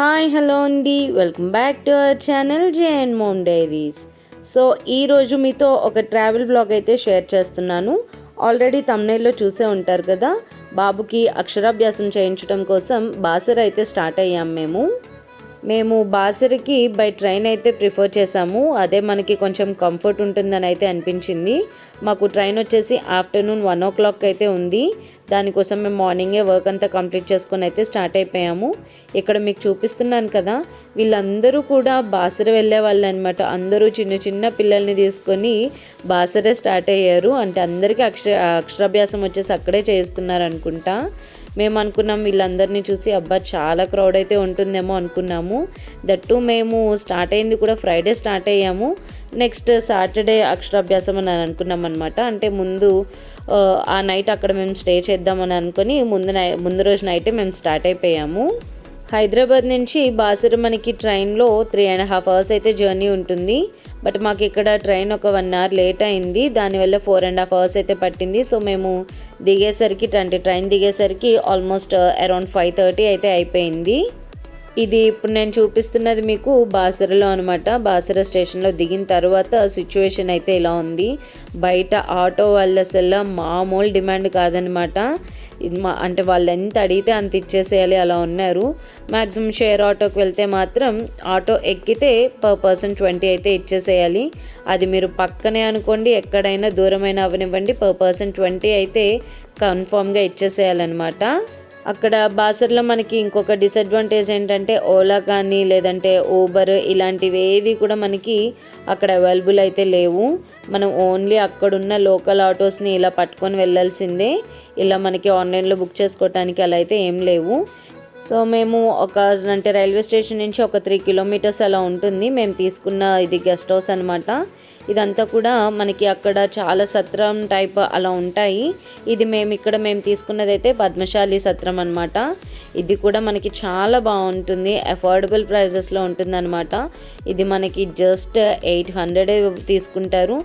Hi hello అండి. Welcome back to our channel JN and mom diaries. So ఈరోజు మీతో ఒక ట్రావెల్ బ్లాగ్ అయితే షేర్ చేస్తున్నాను. ఆల్రెడీ తమ్నైల్లో చూసే ఉంటారు కదా బాబుకి అక్షరాభ్యాసం చేయించడం కోసం బాసర్ అయితే స్టార్ట్ అయ్యాం మేము. మేము బాసరికి బై ట్రైన్ అయితే ప్రిఫర్ చేసాము అదే మనకి కొంచెం కంఫర్ట్ ఉంటుందని అయితే అనిపించింది. మాకు ట్రైన్ వచ్చేసి ఆఫ్టర్నూన్ వన్ ఓ క్లాక్ అయితే ఉంది. దానికోసం మేము మార్నింగే వర్క్ అంతా కంప్లీట్ చేసుకొని అయితే స్టార్ట్ అయిపోయాము. ఇక్కడ మీకు చూపిస్తున్నాను కదా వీళ్ళందరూ కూడా బాసర వెళ్ళే వాళ్ళు అనమాట అందరూ చిన్న చిన్న పిల్లల్ని తీసుకొని బాసరే స్టార్ట్ అయ్యారు. అంటే అందరికీ అక్షర అక్షరాభ్యాసం వచ్చేసి అక్కడే చేస్తున్నారు అనుకుంటా. మేము అనుకున్నాం వీళ్ళందరినీ చూసి అబ్బా చాలా క్రౌడ్ అయితే ఉంటుందేమో అనుకున్నాము. దట్టు మేము స్టార్ట్ అయింది కూడా ఫ్రైడే స్టార్ట్ అయ్యాము. నెక్స్ట్ సాటర్డే అక్షరాభ్యాసం అని అనుకున్నాం అనమాట అంటే ముందు ఆ నైట్ అక్కడ మేము స్టే చేద్దామని అనుకుని ముందు నై ముందు రోజు నైటే మేము స్టార్ట్ అయిపోయాము. హైదరాబాద్ నుంచి బాసర మనకి ట్రైన్లో త్రీ అండ్ హాఫ్ అవర్స్ అయితే జర్నీ ఉంటుంది. బట్ మాకు ఇక్కడ ట్రైన్ ఒక వన్ అవర్ లేట్ అయింది. దానివల్ల ఫోర్ అండ్ హాఫ్ అవర్స్ అయితే పట్టింది. సో మేము దిగేసరికి అంటే ట్రైన్ దిగేసరికి ఆల్మోస్ట్ అరౌండ్ ఫైవ్ థర్టీ అయితే అయిపోయింది. ఇది ఇప్పుడు నేను చూపిస్తున్నది మీకు బాసరలో అనమాట బాసర స్టేషన్లో దిగిన తర్వాత సిచ్యువేషన్ అయితే ఇలా ఉంది. బయట ఆటో వాళ్ళ అసలు మామూలు డిమాండ్ కాదనమాట మా అంటే వాళ్ళు ఎంత అడిగితే అంత ఇచ్చేసేయాలి అలా ఉన్నారు. మ్యాక్సిమం షేర్ ఆటోకి వెళ్తే మాత్రం ఆటో ఎక్కితే పర్ పర్సన్ ట్వంటీ అయితే ఇచ్చేసేయాలి. అది మీరు పక్కనే అనుకోండి ఎక్కడైనా దూరమైనా అవనివ్వండి పర్ పర్సన్ ట్వంటీ అయితే కన్ఫామ్గా ఇచ్చేసేయాలన్నమాట. అక్కడ బాసర్లో మనకి ఇంకొక డిసడ్వాంటేజ్ ఏంటంటే ఓలా కానీ లేదంటే ఊబర్ ఇలాంటివి ఏవి కూడా మనకి అక్కడ అవైలబుల్ అయితే లేవు. మనం ఓన్లీ అక్కడున్న లోకల్ ఆటోస్ని ఇలా పట్టుకొని వెళ్ళాల్సిందే. ఇలా మనకి ఆన్లైన్లో బుక్ చేసుకోవటానికి అలా అయితే ఏం లేవు. సో మేము ఒక అంటే రైల్వే స్టేషన్ నుంచి ఒక త్రీ కిలోమీటర్స్ అలా ఉంటుంది. మేము తీసుకున్న ఇది గెస్ట్ హౌస్ అనమాట ఇదంతా కూడా మనకి అక్కడ చాలా సత్రం టైప్ అలా ఉంటాయి. ఇది మేము ఇక్కడ మేము తీసుకున్నది అయితే పద్మశాలి సత్రం అనమాట ఇది కూడా మనకి చాలా బాగుంటుంది. అఫోర్డబుల్ ప్రైజెస్లో ఉంటుందన్నమాట. ఇది మనకి జస్ట్ ఎయిట్ హండ్రెడ్ తీసుకుంటారు.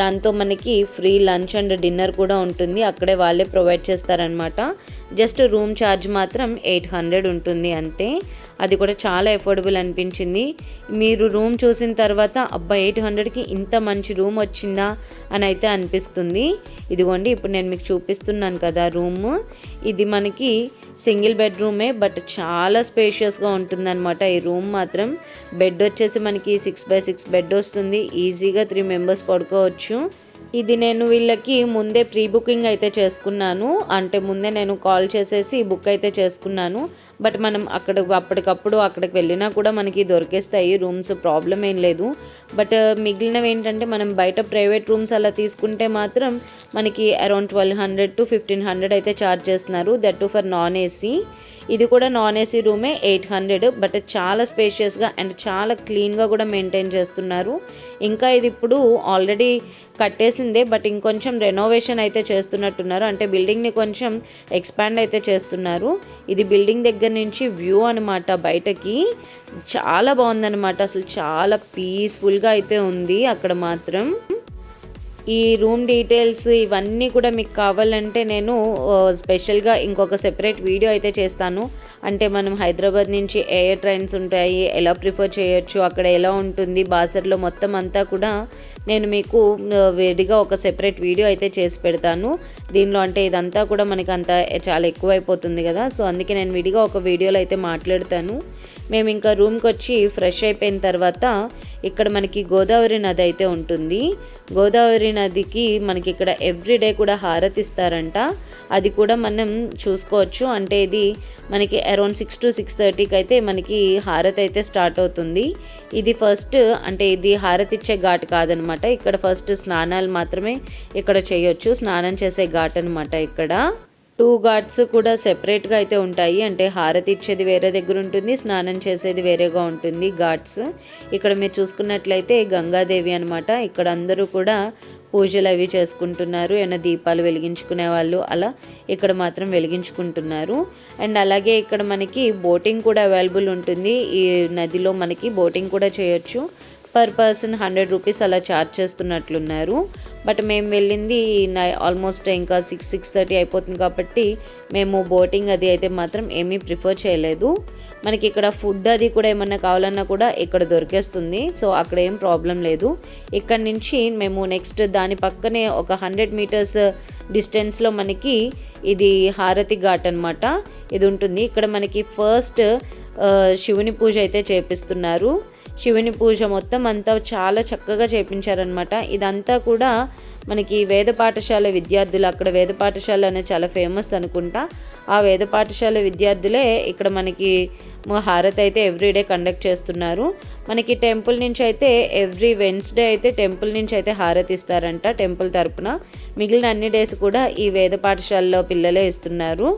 దాంతో మనకి ఫ్రీ లంచ్ అండ్ డిన్నర్ కూడా ఉంటుంది. అక్కడే వాళ్ళే ప్రొవైడ్ చేస్తారనమాట జస్ట్ రూమ్ ఛార్జ్ మాత్రం ఎయిట్ హండ్రెడ్ ఉంటుంది అంతే. అది కూడా చాలా ఎఫోర్డబుల్ అనిపించింది. మీరు రూమ్ చూసిన తర్వాత అబ్బా ఎయిట్ హండ్రెడ్కి ఇంత మంచి రూమ్ వచ్చిందా అని అయితే అనిపిస్తుంది. ఇదిగోండి ఇప్పుడు నేను మీకు చూపిస్తున్నాను కదా రూమ్ ఇది మనకి సింగిల్ బెడ్రూమే బట్ చాలా స్పేషియస్గా ఉంటుందన్నమాట. ఈ రూమ్ మాత్రం బెడ్ వచ్చేసి మనకి సిక్స్ బై సిక్స్ బెడ్ వస్తుంది. ఈజీగా త్రీ మెంబర్స్ పడుకోవచ్చు. ఇది నేను వీళ్ళకి ముందే ప్రీ బుకింగ్ అయితే చేసుకున్నాను. అంటే ముందే నేను కాల్ చేసేసి బుక్ అయితే చేసుకున్నాను. బట్ మనం అక్కడ అప్పటికప్పుడు అక్కడికి వెళ్ళినా కూడా మనకి దొరికేస్తాయి. రూమ్స్ ప్రాబ్లం ఏం లేదు. బట్ మిగిలినవి ఏంటంటే మనం బయట ప్రైవేట్ రూమ్స్ అలా తీసుకుంటే మాత్రం మనకి around twelve hundred to fifteen hundred అయితే ఛార్జ్ చేస్తున్నారు. That too for non AC. ఇది కూడా నాన్ ఏసీ రూమే ఎయిట్ హండ్రెడ్ బట్ చాలా స్పేషియస్గా అండ్ చాలా క్లీన్గా కూడా మెయింటైన్ చేస్తున్నారు. ఇంకా ఇది ఇప్పుడు ఆల్రెడీ కట్టేసిందే బట్ ఇంకొంచెం రెనోవేషన్ అయితే చేస్తున్నట్టున్నారు. అంటే బిల్డింగ్ని కొంచెం ఎక్స్పాండ్ అయితే చేస్తున్నారు. ఇది బిల్డింగ్ దగ్గర నుంచి వ్యూ అనమాట బయటకి. చాలా బాగుందనమాట అసలు చాలా పీస్ఫుల్గా అయితే ఉంది అక్కడ మాత్రం. ఈ రూమ్ డీటెయిల్స్ ఇవన్నీ కూడా మీకు కావాలంటే నేను స్పెషల్గా ఇంకొక సెపరేట్ వీడియో అయితే చేస్తాను. అంటే మనం హైదరాబాద్ నుంచి ఏ ఏ ట్రైన్స్ ఉంటాయి ఎలా ప్రిఫర్ చేయొచ్చు అక్కడ ఎలా ఉంటుంది బాసర్లో మొత్తం అంతా కూడా నేను మీకు వేడిగా ఒక సెపరేట్ వీడియో అయితే చేసి పెడతాను. దీనిలో అంటే ఇదంతా కూడా మనకి అంత చాలా ఎక్కువైపోతుంది కదా. సో అందుకే నేను విడిగా ఒక వీడియోలో అయితే మాట్లాడతాను. మేము ఇంకా రూమ్కి వచ్చి ఫ్రెష్ అయిపోయిన తర్వాత ఇక్కడ మనకి గోదావరి నది అయితే ఉంటుంది. గోదావరి నదికి మనకి ఇక్కడ ఎవ్రీడే కూడా హారతి ఇస్తారంట. అది కూడా మనం చూసుకోవచ్చు. అంటే ఇది మనకి అరౌండ్ సిక్స్ టు సిక్స్ థర్టీకి అయితే మనకి హారతి అయితే స్టార్ట్ అవుతుంది. ఇది ఫస్ట్ అంటే ఇది హారతి ఇచ్చే ఘాట్ కాదనమాట. ఇక్కడ ఫస్ట్ స్నానాలు మాత్రమే ఇక్కడ చేయొచ్చు. స్నానం చేసే ఘాట్ అనమాట ఇక్కడ. టూ ఘాట్స్ కూడా సెపరేట్గా అయితే ఉంటాయి. అంటే హారతి ఇచ్చేది వేరే దగ్గర ఉంటుంది స్నానం చేసేది వేరేగా ఉంటుంది ఘాట్స్. ఇక్కడ మీరు చూసుకున్నట్లయితే గంగాదేవి అనమాట ఇక్కడ అందరూ కూడా పూజలు అవి చేసుకుంటున్నారు. ఏమైనా దీపాలు వెలిగించుకునే వాళ్ళు అలా ఇక్కడ మాత్రం వెలిగించుకుంటున్నారు. అండ్ అలాగే ఇక్కడ మనకి బోటింగ్ కూడా అవైలబుల్ ఉంటుంది. ఈ నదిలో మనకి బోటింగ్ కూడా చేయొచ్చు. పర్ పర్సన్ హండ్రెడ్ రూపీస్ అలా ఛార్జ్ చేస్తున్నట్లున్నారు. బట్ మేము వెళ్ళింది ఆల్మోస్ట్ ఇంకా సిక్స్ సిక్స్ థర్టీ అయిపోతుంది కాబట్టి మేము బోటింగ్ అది అయితే మాత్రం ఏమీ ప్రిఫర్ చేయలేదు. మనకి ఇక్కడ ఫుడ్ అది కూడా ఏమన్నా కావాలన్నా కూడా ఇక్కడ దొరికేస్తుంది. సో అక్కడ ఏం ప్రాబ్లం లేదు. ఇక్కడ నుంచి మేము నెక్స్ట్ దాని పక్కనే ఒక హండ్రెడ్ మీటర్స్ డిస్టెన్స్లో మనకి ఇది హారతి ఘాట్ అనమాట ఇది ఉంటుంది. ఇక్కడ మనకి ఫస్ట్ uh, శివుని పూజ అయితే చేపిస్తున్నారు. శివుని పూజ మొత్తం అంతా చాలా చక్కగా చేపించారనమాట ఇదంతా కూడా మనకి వేద పాఠశాల విద్యార్థులు అక్కడ వేద పాఠశాల అనేది చాలా ఫేమస్ అనుకుంటా. ఆ వేద పాఠశాల విద్యార్థులే ఇక్కడ మనకి హారతి అయితే ఎవ్రీడే కండక్ట్ చేస్తున్నారు. మనకి టెంపుల్ నుంచి అయితే ఎవ్రీ వెన్స్డే అయితే టెంపుల్ నుంచి అయితే హారతి ఇస్తారంట టెంపుల్ తరపున. మిగిలిన అన్ని డేస్ కూడా ఈ వేద పాఠశాలలో పిల్లలే ఇస్తున్నారు.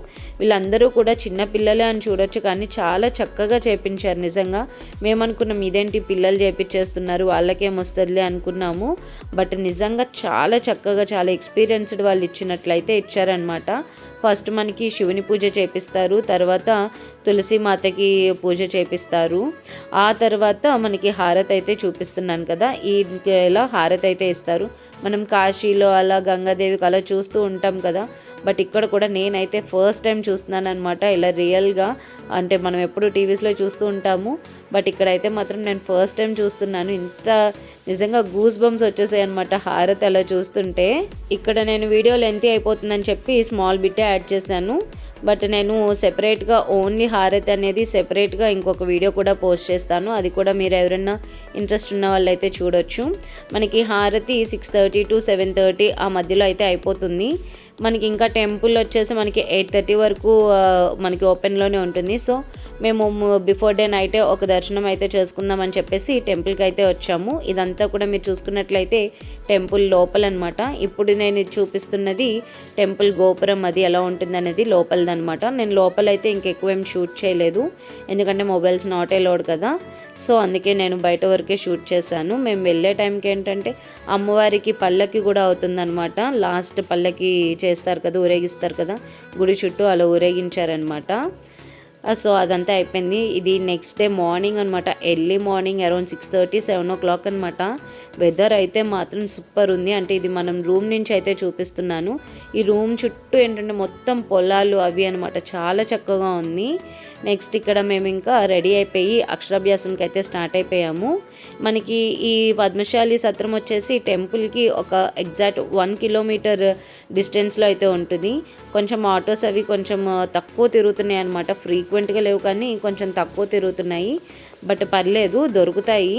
వీళ్ళందరూ కూడా చిన్న పిల్లలే అని చూడొచ్చు కానీ చాలా చక్కగా చేపించారు నిజంగా. మేమనుకున్నాం ఇదేంటి పిల్లలు చేపించేస్తున్నారు వాళ్ళకేం వస్తుందిలే అనుకున్నాము. బట్ నిజంగా చాలా చక్కగా చాలా ఎక్స్పీరియన్స్డ్ వాళ్ళు ఇచ్చినట్లయితే ఇచ్చారనమాట ఫస్ట్ మనకి శివుని పూజ చేపిస్తారు తర్వాత తులసి మాతకి పూజ చేపిస్తారు. ఆ తర్వాత మనకి హారతి అయితే చూపిస్తున్నాను కదా ఈ ఇలా హారతి అయితే ఇస్తారు. మనం కాశీలో అలా గంగాదేవికి అలా చూస్తూ ఉంటాం కదా బట్ ఇక్కడ కూడా నేనైతే ఫస్ట్ టైం చూస్తున్నాను అనమాట ఇలా రియల్గా అంటే మనం ఎప్పుడు టీవీస్లో చూస్తూ ఉంటాము. బట్ ఇక్కడైతే మాత్రం నేను ఫస్ట్ టైం చూస్తున్నాను. ఇంత నిజంగా గూస్ బంప్స్ వచ్చేసాయి అనమాట హారతి అలా చూస్తుంటే. ఇక్కడ నేను వీడియో లెంతీ అయిపోతుందని చెప్పి స్మాల్ బిట్టే యాడ్ చేశాను. బట్ నేను సెపరేట్గా ఓన్లీ హారతి అనేది సెపరేట్గా ఇంకొక వీడియో కూడా పోస్ట్ చేస్తాను. అది కూడా మీరు ఎవరైనా ఇంట్రెస్ట్ ఉన్న వాళ్ళైతే చూడొచ్చు. మనకి హారతి six thirty to seven thirty ఆ మధ్యలో అయితే అయిపోతుంది. మనకి ఇంకా టెంపుల్ వచ్చేసి మనకి ఎయిట్ థర్టీ వరకు మనకి ఓపెన్లోనే ఉంటుంది. సో మేము బిఫోర్ డే నైటే ఒక దర్శనం అయితే చేసుకుందామని చెప్పేసి టెంపుల్కి అయితే వచ్చాము. ఇదంతా కూడా మీరు చూసుకున్నట్లయితే టెంపుల్ లోపలనమాట. ఇప్పుడు నేను చూపిస్తున్నది టెంపుల్ గోపురం అది ఎలా ఉంటుంది అనేది లోపలదనమాట. నేను లోపలైతే ఇంకెక్కువ ఏం షూట్ చేయలేదు. ఎందుకంటే మొబైల్స్ నాట్ లోడ్ కదా. సో అందుకే నేను బయట వరకే షూట్ చేశాను. మేము వెళ్ళే టైంకి ఏంటంటే అమ్మవారికి పల్లకి కూడా అవుతుందనమాట. లాస్ట్ పల్లకి చేస్తారు కదా ఊరేగిస్తారు కదా. గుడి చుట్టూ అలా ఊరేగించారనమాట. సో అదంతా అయిపోయింది. ఇది నెక్స్ట్ డే మార్నింగ్ అనమాట. Early morning around six thirty seven o'clock అనమాట. వెదర్ అయితే మాత్రం సూపర్ ఉంది. అంటే ఇది మనం రూమ్ నుంచి అయితే చూపిస్తున్నాను. ఈ రూమ్ చుట్టూ ఏంటంటే మొత్తం పొలాలు అవి అనమాట చాలా చక్కగా ఉంది. నెక్స్ట్ ఇక్కడ మేము ఇంకా రెడీ అయిపోయి అక్షరాభ్యాసంకి అయితే స్టార్ట్ అయిపోయాము. మనకి ఈ పద్మశాలి సత్రం వచ్చేసి టెంపుల్కి ఒక ఎగ్జాక్ట్ వన్ కిలోమీటర్ డిస్టెన్స్లో అయితే ఉంటుంది. కొంచెం ఆటోస్ అవి కొంచెం తక్కువ తిరుగుతున్నాయి అనమాట ఫ్రీక్వెంట్గా లేవు కానీ కొంచెం తక్కువ తిరుగుతున్నాయి. బట్ పర్లేదు దొరుకుతాయి.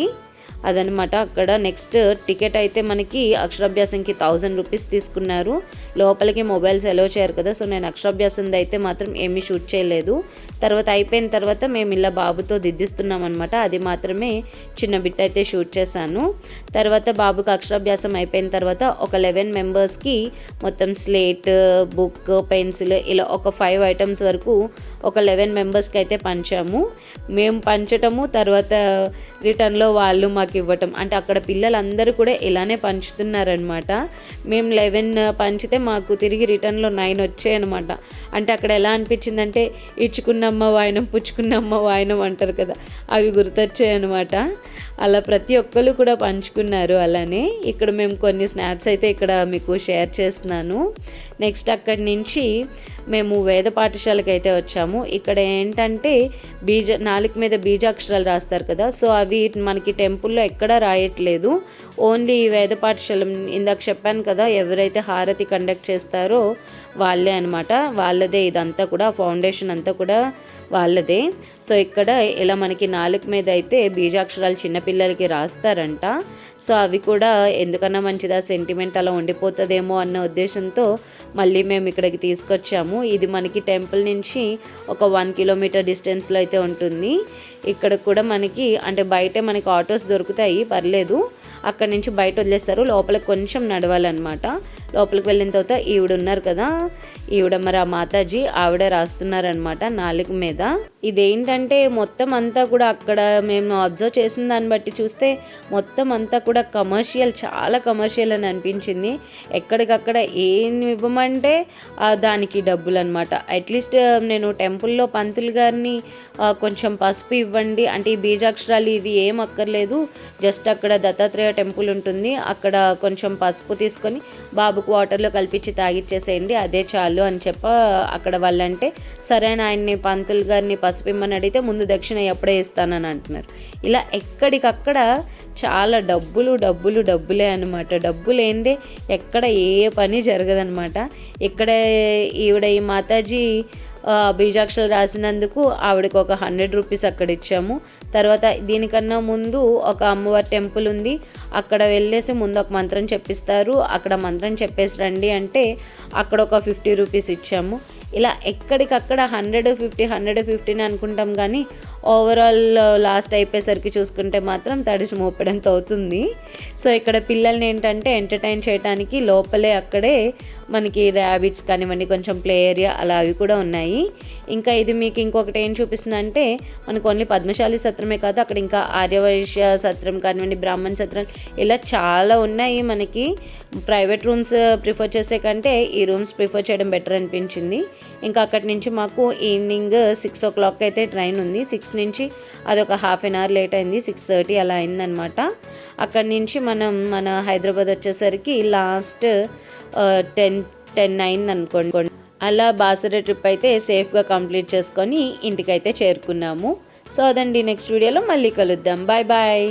అదనమాట. అక్కడ నెక్స్ట్ టికెట్ అయితే మనకి అక్షరాభ్యాసంకి థౌజండ్ రూపీస్ తీసుకున్నారు. లోపలికి మొబైల్స్ ఎలో చేయరు కదా సో నేను అక్షరాభ్యాసం అయితే మాత్రం ఏమీ షూట్ చేయలేదు. తర్వాత అయిపోయిన తర్వాత మేము ఇలా బాబుతో దిద్దిస్తున్నాం అనమాట అది మాత్రమే చిన్న బిట్ అయితే షూట్ చేశాను. తర్వాత బాబుకి అక్షరాభ్యాసం అయిపోయిన తర్వాత ఒక లెవెన్ మెంబర్స్కి మొత్తం స్లేట్ బుక్ పెన్సిల్ ఇలా ఒక ఫైవ్ ఐటమ్స్ వరకు ఒక లెవెన్ మెంబర్స్కి అయితే పంచాము. మేము పంచటము తర్వాత రిటర్న్లో వాళ్ళు మాకు ఇవ్వటం. అంటే అక్కడ పిల్లలందరూ కూడా ఇలానే పంచుతున్నారనమాట మేము లెవెన్ పంచితే మాకు తిరిగి రిటర్న్లో నైన్ వచ్చాయన్నమాట. అంటే అక్కడ ఎలా అనిపించిందంటే ఇచ్చుకున్నమ్మ వాయనం పుచ్చుకున్నమ్మ వాయనం అంటారు కదా అవి గుర్తొచ్చాయన్నమాట. అలా ప్రతి ఒక్కరు కూడా పంచుకున్నారు అలానే. ఇక్కడ మేము కొన్ని స్నాప్స్ అయితే ఇక్కడ మీకు షేర్ చేస్తున్నాను. నెక్స్ట్ అక్కడి నుంచి మేము వేద పాఠశాలకు అయితే వచ్చాము. ఇక్కడ ఏంటంటే బీజ నాలుగు మీద బీజాక్షరాలు రాస్తారు కదా సో అవి మనకి టెంపుల్లో ఎక్కడా రాయట్లేదు. ఓన్లీ వేద పాఠశాల ఇందాక చెప్పాను కదా ఎవరైతే హారతి కండక్ట్ చేస్తారో వాళ్ళే అనమాట వాళ్ళదే ఇదంతా కూడా ఫౌండేషన్ అంతా కూడా వాళ్ళదే. సో ఇక్కడ ఇలా మనకి నాలుగు మీద అయితే బీజాక్షరాలు చిన్నపిల్లలకి రాస్తారంట. సో అవి కూడా ఎందుకన్నా మంచిదా సెంటిమెంట్ అలా ఉండిపోతుందేమో అన్న ఉద్దేశంతో మళ్ళీ మేము ఇక్కడికి తీసుకొచ్చాము. ఇది మనకి టెంపుల్ నుంచి ఒక వన్ కిలోమీటర్ డిస్టెన్స్లో అయితే ఉంటుంది. ఇక్కడ కూడా మనకి అంటే బయటే మనకి ఆటోస్ దొరుకుతాయి పర్లేదు. అక్కడి నుంచి బయట వదిలేస్తారు లోపలికి కొంచెం నడవాలన్నమాట. లోపలికి వెళ్ళిన తర్వాత ఈవిడ ఉన్నారు కదా. ఈవిడ మరి ఆ మాతాజీ ఆవిడ రాస్తున్నారనమాట నాలుగు మీద. ఇదేంటంటే మొత్తం అంతా కూడా అక్కడ మేము అబ్జర్వ్ చేసిన దాన్ని బట్టి చూస్తే మొత్తం అంతా కూడా కమర్షియల్ చాలా కమర్షియల్ అని అనిపించింది. ఎక్కడికక్కడ ఏం ఇవ్వమంటే దానికి డబ్బులు అనమాట అట్లీస్ట్ నేను టెంపుల్లో పంతులు గారిని కొంచెం పసుపు ఇవ్వండి. అంటే ఈ బీజాక్షరాలు ఇవి ఏం అక్కర్లేదు. జస్ట్ అక్కడ దత్తాత్రేయ టెంపుల్ ఉంటుంది. అక్కడ కొంచెం పసుపు తీసుకొని బాబుకు వాటర్లో కలిపించి తాగిచ్చేసేయండి. అదే చాలు. అని చెప్ప అక్కడ వాళ్ళంటే సరే అని ఆయన్ని పంతులు గారిని పసిపిమ్మని అడిగితే ముందు దక్షిణ ఎప్పుడే ఇస్తానని అంటున్నారు. ఇలా ఎక్కడికక్కడ చాలా డబ్బులు డబ్బులు డబ్బులే అనమాట డబ్బు లేనిదే ఎక్కడ ఏ పని జరగదనమాట ఇక్కడ ఈవిడ ఈ మాతాజీ బీజాక్షలు రాసినందుకు ఆవిడకు ఒక హండ్రెడ్ రూపీస్ అక్కడ ఇచ్చాము. తర్వాత దీనికన్నా ముందు ఒక అమ్మవారి టెంపుల్ ఉంది. అక్కడ వెళ్ళేసి ముందు ఒక మంత్రం చెప్పిస్తారు. అక్కడ మంత్రం చెప్పేసి రండి అంటే అక్కడ ఒక ఫిఫ్టీ రూపీస్ ఇచ్చాము. ఇలా ఎక్కడికక్కడ హండ్రెడ్ ఫిఫ్టీ హండ్రెడ్ ఫిఫ్టీని అనుకుంటాం కానీ ఓవరాల్ లాస్ట్ uh, అయిపోయేసరికి చూసుకుంటే మాత్రం తడిసి మోపడంతో అవుతుంది. సో ఇక్కడ పిల్లల్ని ఏంటంటే ఎంటర్టైన్ చేయడానికి లోపలే అక్కడే మనకి ర్యాబిట్స్ కానివ్వండి కొంచెం ప్లే ఏరియా అలా అవి కూడా ఉన్నాయి. ఇంకా ఇది మీకు ఇంకొకటి ఏం చూపిస్తుందంటే మనకు ఓన్లీ పద్మశాలి సత్రమే కాదు అక్కడ ఇంకా ఆర్యవైశ్య సత్రం కానివ్వండి బ్రాహ్మణ్ సత్రం ఇలా చాలా ఉన్నాయి మనకి. ప్రైవేట్ రూమ్స్ ప్రిఫర్ చేసే కంటే ఈ రూమ్స్ ప్రిఫర్ చేయడం బెటర్ అనిపించింది. ఇంకా అక్కడి నుంచి మాకు ఈవినింగ్ సిక్స్ ఓ క్లాక్ అయితే ట్రైన్ ఉంది. సిక్స్ నుంచి అది ఒక హాఫ్ అన్ అవర్ లేట్ అయింది. సిక్స్ థర్టీ అలా అయిందనమాట అక్కడి నుంచి మనం మన హైదరాబాద్ వచ్చేసరికి లాస్ట్ టెన్ టెన్ అయింది అనుకోండి. అలా బాసర ట్రిప్ అయితే సేఫ్గా కంప్లీట్ చేసుకొని ఇంటికైతే చేరుకున్నాము. సో అదండి నెక్స్ట్ వీడియోలో మళ్ళీ కలుద్దాం. Bye bye.